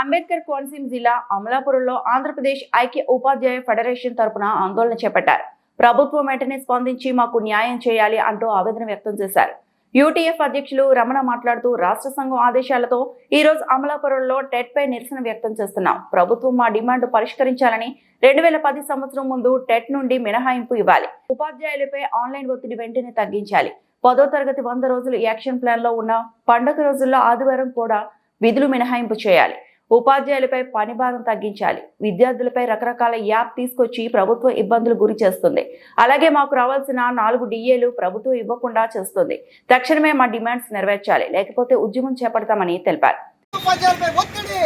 అంబేద్కర్ కోనసీమ జిల్లా అమలాపురంలో ఆంధ్రప్రదేశ్ ఐక్య ఉపాధ్యాయ ఫెడరేషన్ తరపున ఆందోళన చేపట్టారు. ప్రభుత్వం వెంటనే స్పందించి మాకు న్యాయం చేయాలి అంటూ ఆవేదన వ్యక్తం చేశారు. యూటీఎఫ్ అధ్యక్షులు రమణ మాట్లాడుతూ రాష్ట్ర సంఘం ఆదేశాలతో ఈ రోజు అమలాపురంలో టెట్ పై నిరసన వ్యక్తం చేస్తున్నాం. ప్రభుత్వం మా డిమాండ్ పరిష్కరించాలని రెండు వేల పది సంవత్సరం ముందు టెట్ నుండి మినహాయింపు ఇవ్వాలి. ఉపాధ్యాయులపై ఆన్లైన్ ఒత్తిడి వెంటనే తగ్గించాలి. పదో తరగతి వంద రోజులు యాక్షన్ ప్లాన్లో ఉన్న పండుగ రోజుల్లో ఆదివారం కూడా విధులు మినహాయింపు చేయాలి. ఉపాధ్యాయులపై పని భారం తగ్గించాలి. విద్యార్థులపై రకరకాల యాప్ తీసుకొచ్చి ప్రభుత్వం ఇబ్బందులు గురి చేస్తుంది. అలాగే మాకు రావాల్సిన నాలుగు డిఏలు ప్రభుత్వం ఇవ్వకుండా చేస్తుంది. తక్షణమే మా డిమాండ్స్ నెరవేర్చాలి. లేకపోతే ఉద్యమం చేపడతామని తెలిపారు. ఉపాధ్యాయులపై ఒత్తిడి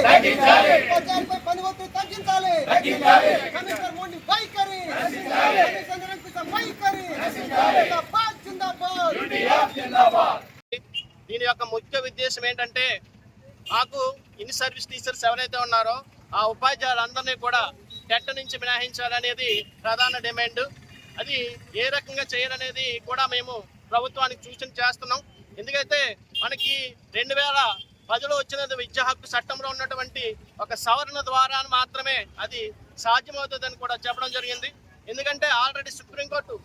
ఉపాధ్యాయులపై పని ఒత్తిడి తగ్గించాలి. కమిషనర్ మోండి వైఖరి కమిషనర్ నిరంకుశ వైఖరి. జిందాబాద్. జిందాబాద్. దీని యొక్క ముఖ్య ఉద్దేశం ఏంటంటే మాకు ఇన్ సర్వీస్ టీచర్స్ ఎవరైతే ఉన్నారో ఆ ఉపాధ్యాయులందరినీ కూడా టెట్ నుంచి మినహాయించాలనేది ప్రధాన డిమాండ్. అది ఏ రకంగా చేయాలనేది కూడా మేము ప్రభుత్వానికి సూచన చేస్తున్నాం. ఎందుకైతే మనకి రెండు వేల పదిలో వచ్చినది విద్యా హక్కు చట్టంలో ఉన్నటువంటి ఒక సవరణ ద్వారా మాత్రమే అది సాధ్యమవుతుందని కూడా చెప్పడం జరిగింది. ఎందుకంటే ఆల్రెడీ సుప్రీంకోర్టు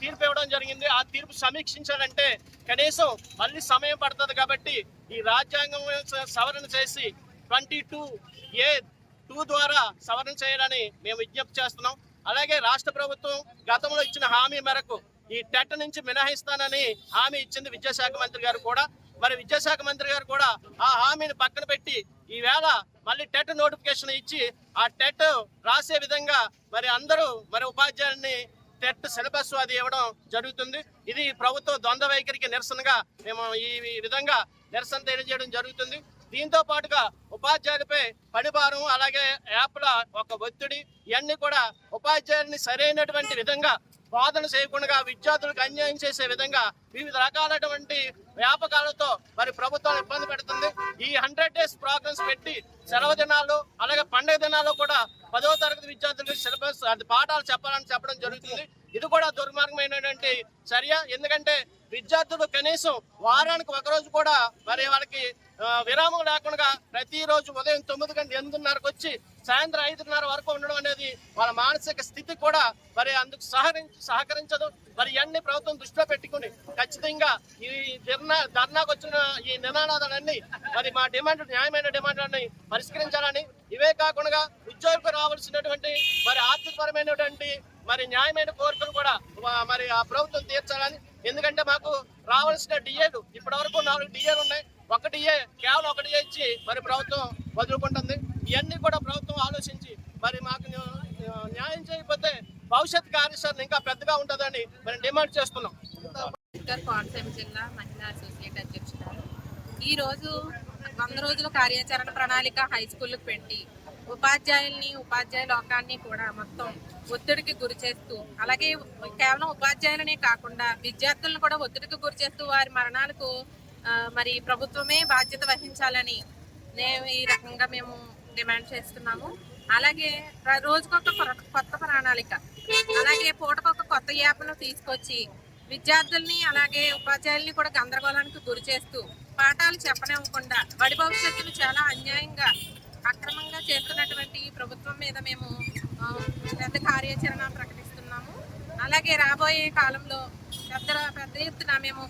తీర్పు ఇవ్వడం జరిగింది. ఆ తీర్పు సమీక్షించాలంటే కనీసం మళ్ళీ సమయం పడుతుంది కాబట్టి ఈ రాజ్యాంగం సవరణ చేసి ట్వంటీ టూ ఏ టూ ద్వారా సవరణ చేయాలని మేము విజ్ఞప్తి చేస్తున్నాం. అలాగే రాష్ట్ర ప్రభుత్వం గతంలో ఇచ్చిన హామీ మేరకు ఈ టెట్ నుంచి మినహాయిస్తానని హామీ ఇచ్చింది విద్యాశాఖ మంత్రి గారు కూడా. మరి విద్యాశాఖ మంత్రి గారు కూడా ఆ హామీని పక్కన పెట్టి ఈవేళ మళ్ళీ టెట్ నోటిఫికేషన్ ఇచ్చి ఆ టెట్ రాసే విధంగా మరి అందరూ మరి ఉపాధ్యాయుల్ని టెట్ సిలబస్ అది ఇవ్వడం జరుగుతుంది. ఇది ప్రభుత్వ ద్వంద్వ వైఖరికి నిరసనగా మేము ఈ విధంగా నిరసన తెలియజేయడం జరుగుతుంది. దీంతో పాటుగా ఉపాధ్యాయులపై పనిభారం అలాగే యాప్ల ఒక ఒత్తిడి ఇవన్నీ కూడా ఉపాధ్యాయుల్ని సరైనటువంటి విధంగా బోధన చేయకుండా విద్యార్థులకు అన్యాయం చేసే విధంగా వివిధ రకాలైనటువంటి వ్యాపకాలతో మరి ప్రభుత్వం ఇబ్బంది పెడుతుంది. ఈ హండ్రెడ్ డేస్ ప్రోగ్రామ్స్ పెట్టి సెలవు దినాలు అలాగే పండుగ దినాల్లో కూడా పదో తరగతి విద్యార్థులకు సిలబస్ అది పాఠాలు చెప్పాలని చెప్పడం జరుగుతుంది. ఇది కూడా దుర్మార్గమైనటువంటి చర్య. ఎందుకంటే విద్యార్థులు కనీసం వారానికి ఒకరోజు కూడా మరి వాళ్ళకి విరామం లేకుండా ప్రతిరోజు ఉదయం తొమ్మిది గంటల ఎనిమిదిన్నరకు వచ్చి సాయంత్రం ఐదున్నర వరకు ఉండడం అనేది వాళ్ళ మానసిక స్థితి కూడా మరి అందుకు సహకరించి సహకరించదు. మరి ఇవన్నీ ప్రభుత్వం దృష్టిలో పెట్టుకుని ఖచ్చితంగా ఈ ధర్నా ధర్నాకు వచ్చిన ఈ నినాదాలన్నీ మరి మా డిమాండ్ న్యాయమైన డిమాండ్లన్నీ పరిష్కరించాలని ఇవే కాకుండా ఉద్యోగులకు రావాల్సినటువంటి మరి ఆర్థికపరమైనటువంటి మరి న్యాయమైన కోరికలు కూడా మరి ఆ ప్రభుత్వం తీర్చాలని. ఎందుకంటే మాకు రావాల్సిన డిఏలు ఇప్పటి వరకు నాలుగు డిఏలు ఉన్నాయి. ఒక డిఏ కేవలం ఒక డిఏ ఇచ్చి మరి ప్రభుత్వం వదులుకుంటుంది. ఇవన్నీ కూడా ప్రభుత్వం ఆలోచించి మరి మాకు న్యాయం చేయకపోతే భవిష్యత్ కార్యాచరణ ఇంకా పెద్దగా ఉంటుందని మరి డిమాండ్ చేస్తున్నాం. కోనసీమ జిల్లా మహిళా అసోసియేట్ అధ్యక్షురాలు. ఈ రోజు వంద రోజుల కార్యాచరణ ప్రణాళిక హై స్కూల్కి పెట్టి ఉపాధ్యాయుల్ని ఉపాధ్యాయ లోకాన్ని కూడా మొత్తం ఒత్తిడికి గురి చేస్తూ అలాగే కేవలం ఉపాధ్యాయులనే కాకుండా విద్యార్థులను కూడా ఒత్తిడికి గురి చేస్తూ వారి మరణాలకు మరి ప్రభుత్వమే బాధ్యత వహించాలని మేము ఈ రకంగా మేము డిమాండ్ చేస్తున్నాము. అలాగే రోజుకొక కొర- కొత్త ప్రణాళిక. అలాగే పూటకొక కొత్త యాప్ను తీసుకొచ్చి విద్యార్థుల్ని అలాగే ఉపాధ్యాయుల్ని కూడా గందరగోళానికి గురి చేస్తూ పాఠాలు చెప్పనివ్వకుండా వడి భవిష్యత్తును చాలా అన్యాయంగా అక్రమంగా చేస్తున్నటువంటి ఈ ప్రభుత్వం మీద మేము ఆ, పెద్ద కార్యాచరణ ప్రకటిస్తున్నాము. అలాగే రాబోయే కాలంలో పెద్ద పెద్ద ఎత్తున మేము